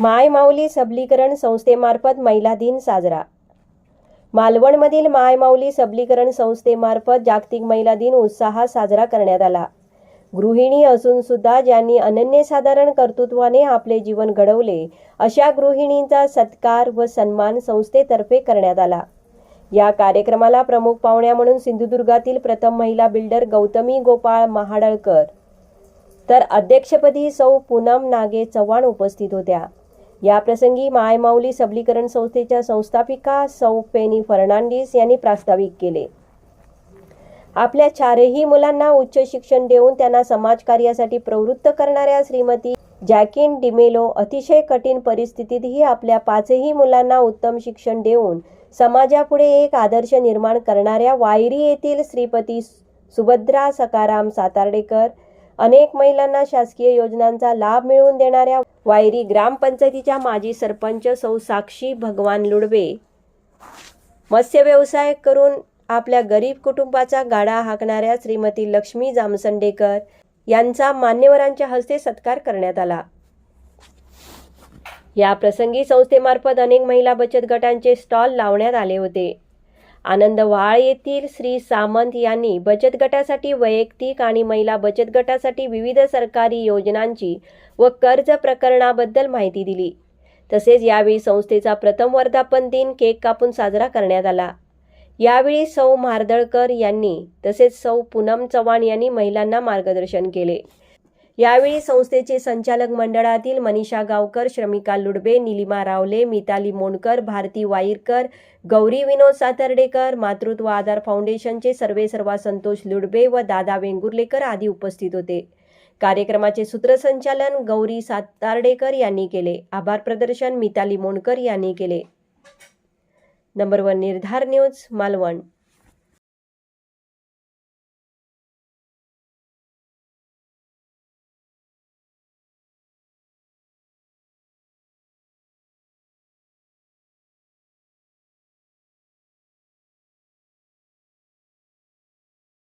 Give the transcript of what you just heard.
माय माऊली सबलीकरण संस्थेमार्फत महिला दिन साजरा. मालवणमधील मायमाऊली सबलीकरण संस्थेमार्फत जागतिक महिला दिन उत्साहात साजरा करण्यात आला. गृहिणी असून सुद्धा ज्यांनी अनन्यसाधारण कर्तृत्वाने आपले जीवन घडवले अशा गृहिणींचा सत्कार व सन्मान संस्थेतर्फे करण्यात आला. या कार्यक्रमाला प्रमुख पाहुण्या म्हणून सिंधुदुर्गातील प्रथम महिला बिल्डर गौतमी गोपाळ महाडळकर तर अध्यक्षपदी सौ पूनम नागे चव्हाण उपस्थित होत्या. याप्रसंगी मायमाऊली सबलीकरण संस्थेच्या संस्थापिका सौ फेनी फर्नांडिस यांनी प्रास्ताविक केले. आपल्या चारही मुलांना उच्च शिक्षण देऊन त्यांना समाजकार्यासाठी प्रवृत्त करणाऱ्या श्रीमती जॅकिन डिमेलो अतिशय कठीण परिस्थितीतही आपल्या पाचही मुलांना उत्तम शिक्षण देऊन समाजापुढे एक आदर्श निर्माण करणाऱ्या वायरी येथील श्रीपती सुभद्रा सकाराम सातार्डेकर अनेक महिलांना शासकीय योजनांचा लाभ मिळवून देणाऱ्या वायरी ग्रामपंचायतीच्या माजी सरपंच सौ साक्षी भगवान लुडवे. मत्स्य व्यवसाय करून आपल्या गरीब कुटुंबाचा गाडा हाकणाऱ्या श्रीमती लक्ष्मी जामसंडेकर यांचा मान्यवरांच्या हस्ते सत्कार करण्यात आला. या प्रसंगी संस्थेमार्फत अनेक महिला बचत गटांचे स्टॉल लावण्यात आले होते. आनंदवाळ येथील श्री सामंत यांनी बचत गटासाठी वैयक्तिक आणि महिला बचत गटासाठी विविध सरकारी योजनांची व कर्ज प्रकरणाबद्दल माहिती दिली. तसेच यावेळी संस्थेचा प्रथम वर्धापन दिन केक कापून साजरा करण्यात आला. यावेळी सौ मार्दळकर यांनी तसेच सौ पूनम चव्हाण यांनी महिलांना मार्गदर्शन केले. यावेळी संस्थेचे संचालक मंडळातील मनीषा गावकर श्रमिका लुडबे निलिमा रावले मिताली मोंडकर भारती वाईरकर गौरी विनोद सातर्डेकर मातृत्व आधार फाउंडेशनचे सर्वे सर्वा संतोष लुडबे व दादा वेंगुर्लेकर आदी उपस्थित होते. कार्यक्रमाचे सूत्रसंचालन गौरी सातार्डेकर यांनी केले. आभार प्रदर्शन मिताली मोंडकर यांनी केले. Number one Nirdhar news Malvan.